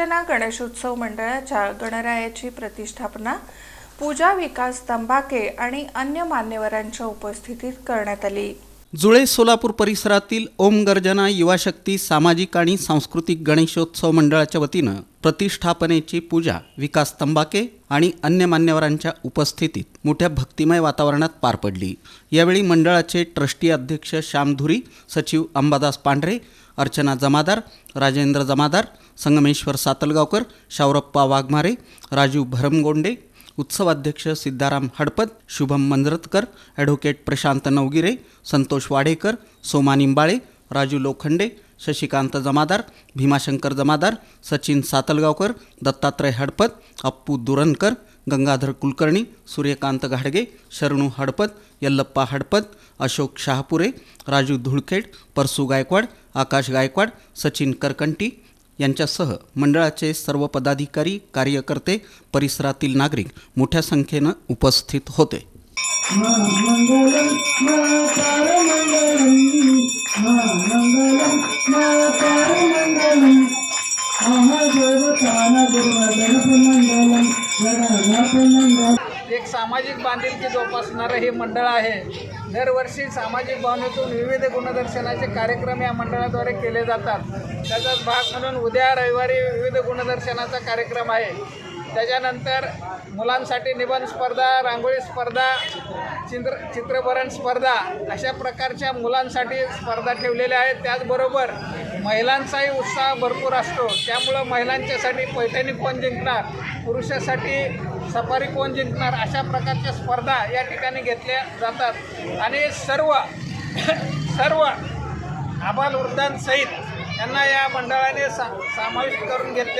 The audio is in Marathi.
गर्जना गणेशोत्सव मंडळाच्या गणरायाची प्रतिष्ठापना पूजा विकास तंबाके आणि अन्य मान्यवरांच्या उपस्थितीत करण्यात आली. जुळे सोलापूर परिसरातील ओम गर्जना युवाशक्ती सामाजिक आणि सांस्कृतिक गणेशोत्सव मंडळाच्या वतीनं प्रतिष्ठापनेची पूजा विकास तंबाके आणि अन्य मान्यवरांच्या उपस्थितीत मोठ्या भक्तिमय वातावरणात पार पडली. यावेळी मंडळाचे ट्रस्टी अध्यक्ष श्यामधुरी सचिव अंबादास पांढरे अर्चना जमादार राजेंद्र जमादार संगमेश्वर सातलगावकर शावरप्पा वाघमारे राजीव भरमगोंडे उत्सवाध्यक्ष सिद्धाराम हडपद शुभम मंजरतकर ॲडव्होकेट प्रशांत नवगिरे संतोष वाडेकर सोमा निंबाळे राजू लोखंडे शशिकांत जमादार भीमाशंकर जमादार सचिन सातलगावकर दत्तात्रय हडपद अप्पू दुरणकर गंगाधर कुलकर्णी सूर्यकांत घाडगे शरणू हडपद यल्लप्पा हडपद अशोक शहापुरे राजू धुळखेड परसू गायकवाड आकाश गायकवाड सचिन करकंटी यांच्यासह मंडळाचे सर्व पदाधिकारी कार्यकर्ते परिसरातील नागरिक मोठ्या संख्येनं उपस्थित होते. मङ्गलं एक सामाजिक बांधिलकी जोपासणारं हे मंडळ आहे. दरवर्षी सामाजिक भावनेतून विविध गुणदर्शनाचे कार्यक्रम या मंडळाद्वारे केले जातात. त्याचाच भाग म्हणून उद्या रविवारी विविध गुणदर्शनाचा कार्यक्रम आहे. त्याच्यानंतर मुलांसाठी निबंध स्पर्धा रांगोळी स्पर्धा चित्र चित्रभरण स्पर्धा अशा प्रकारच्या मुलांसाठी स्पर्धा ठेवलेल्या आहेत. त्याचबरोबर महिलांचाही उत्साह भरपूर असतो. त्यामुळं महिलांच्यासाठी पैठणी कोण जिंकणार? पुरुषासाठी सफारी कोण जिंकणार? अशा प्रकारच्या स्पर्धा या ठिकाणी घेतल्या जातात. आणि सर्व सर्व आबाल वृद्धांसहित या मंडळाने सा समाविष्ट करून घेतलेलं